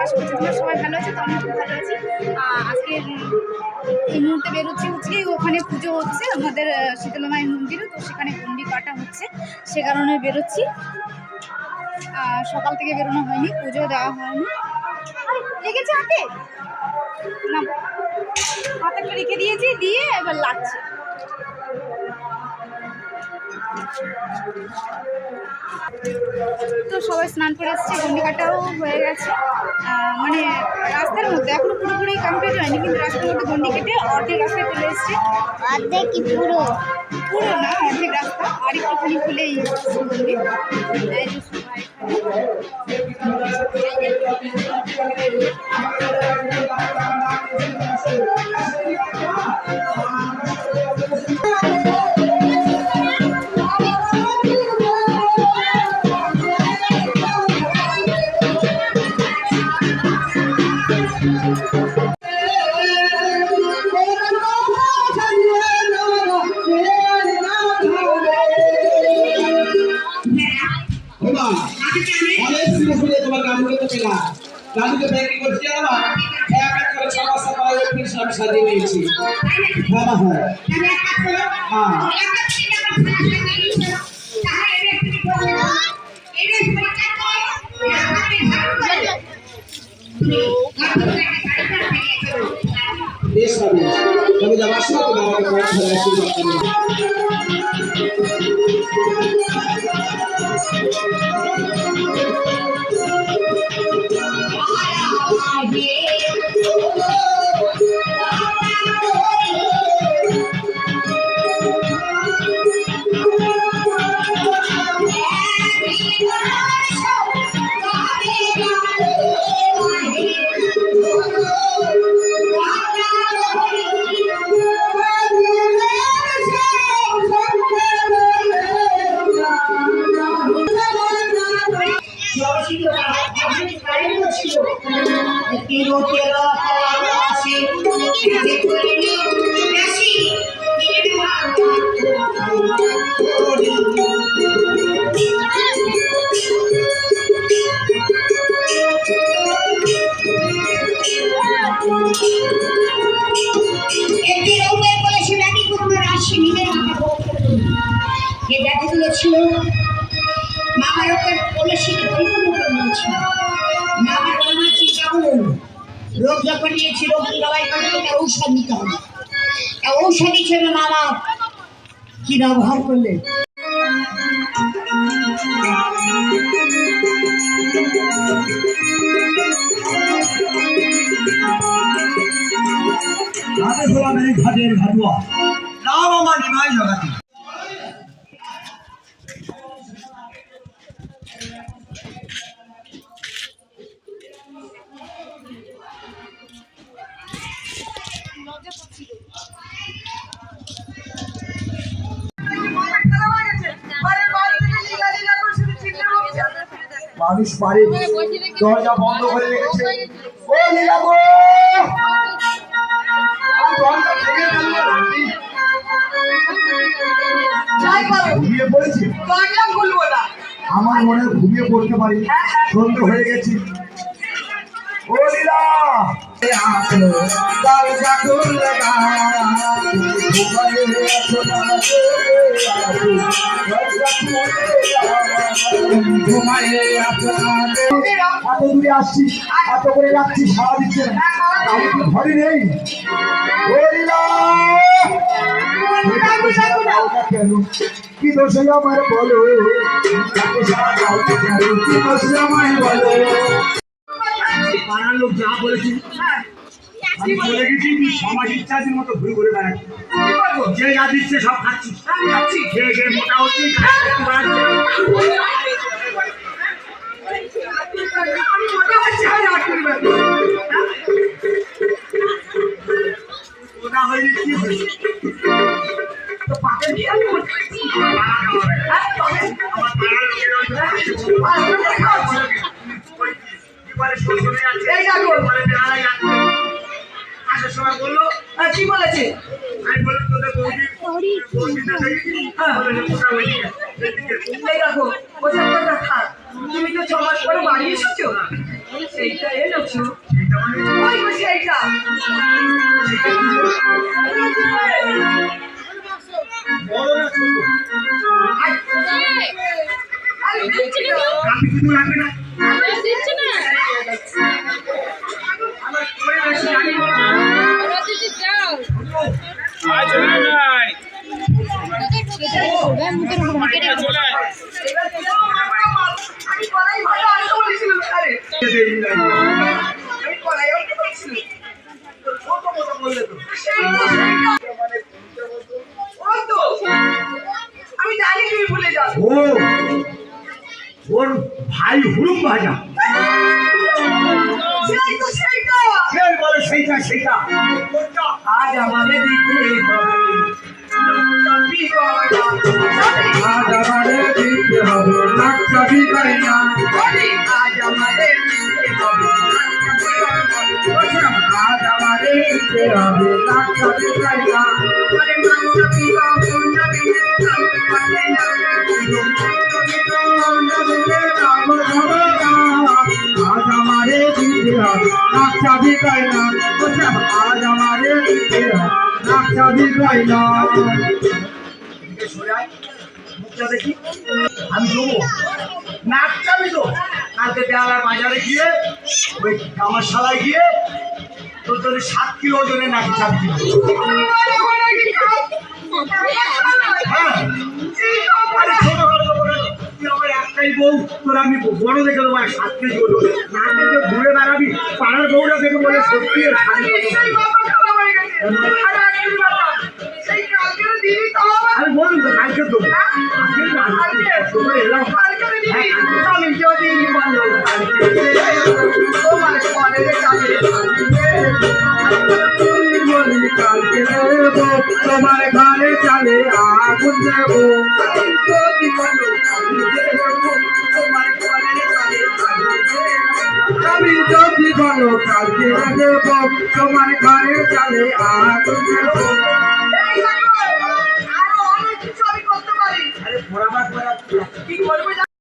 সবাই ভালো আছো তো আমি খুব ভালো আজকে এই মুহূর্তে বেরোচ্ছি হচ্ছে ওখানে পুজো হচ্ছে আমাদের আহ, শীতলা মায়ের মন্দিরে তো সেখানে গন্ডি কাটা হচ্ছে সে কারণে বেরোচ্ছি। সকাল থেকে বেরোনো হয়নি পুজো দেওয়া হয়নি। লেগেছে হাতে? না হাতে রেখে দিয়েছি দিয়ে এবার লাগছে। তো সবাই স্নান করে এসছে গন্ডিকাটাও হয়ে গেছে। মানে রাস্তার মধ্যে এখনও পুরোপুরি কমপ্লিট হয়নি কিন্তু রাস্তার মধ্যে গন্ডি কেটে অর্ধেক রাস্তায় চলে এসছে। অর্ধেক কি পুরো? পুরো না অর্ধেক রাস্তা। আর একটুখানি খুলেই গন্ডি। এই যে সবাই গানগুলো ব্যাংকিং করতে যাব এক এক করে ছ মাস পরে পিস আমি সাজিয়ে নিয়েছি। হয় হ্যাঁ। বেশ আসি একটি রৌপের বলে সে ব্যাটি কুকুরের আসি নিজের মাথা যে ব্যাটিগুলো ছিল ওপর কলসিকে পরিপূর্ণ করে রোগ যখন নিয়েছি রোগ জবাই করতে তার ঔষধ নিতে হবে। তা ঔষধ হিসেবে মামা কি ব্যবহার করলেন? ঘাটে হলাম এই ঘাটের ঘাটুয়া। নাম আমার নিমাই জগাতি। মানুষ পারে দরজা বন্ধ করে রেখেছে। ঘুমিয়ে পড়েছি। আমার মনে ঘুমিয়ে পড়তে পারি। সন্ধ্যে হয়ে। গেছি। ও লীলা দরজা ঘুমায়ে। এত দূরে আসছি এত করে রাখছি সারা দিচ্ছে আমি কি ঘরে নেই। কি দোষে আমার বলো? কি দোষে আমায় বলো? পাড়ার লোক যা বলেছি আমি বলে গেছি সমাজ ইচ্ছাদের মতো ঘুরে ঘুরে বেড়াচ্ছি যে যা দিচ্ছে সব খাচ্ছি খাচ্ছি। খেয়ে খেয়ে মোটা হচ্ছি বাড়াচ্ছি। মোটা হয়নি কি হয়েছে? তো পাপের কি আমি আমার পাড়ার লোকের হয়ে এই থাক তুমি তো ছ মাস পরে বাড়ি এসেছ সেইটা মানে না ওর ভাই হুড়ুম ভাজা কে বলে সেইটা সেইটা। কোনটা? আজ আমাদের দিতে আজ আমাদের দিতে হবে আজ আমাদের দিতে হবে আজ আমাদের দিতে হবে নাক চাবি আমি বাজারে গিয়ে ওই গিয়ে তোর সাত কিলো হ্যাঁ একটাই তোর আমি বড় দেখে দেবো সাত কেজি ওজন নাকে যে ঘুরে বেড়াবি পাড়ার বউরা দেখে বলে সত্যি এর শাড়ি আমি বলুন তো কালকে তো। হ্যাঁ, আমি যদি তোমার দেবো তোমার ঘরে চালে আগুন দেবো। আমি বলো কালকে তোমার ঘরে চলে আগুন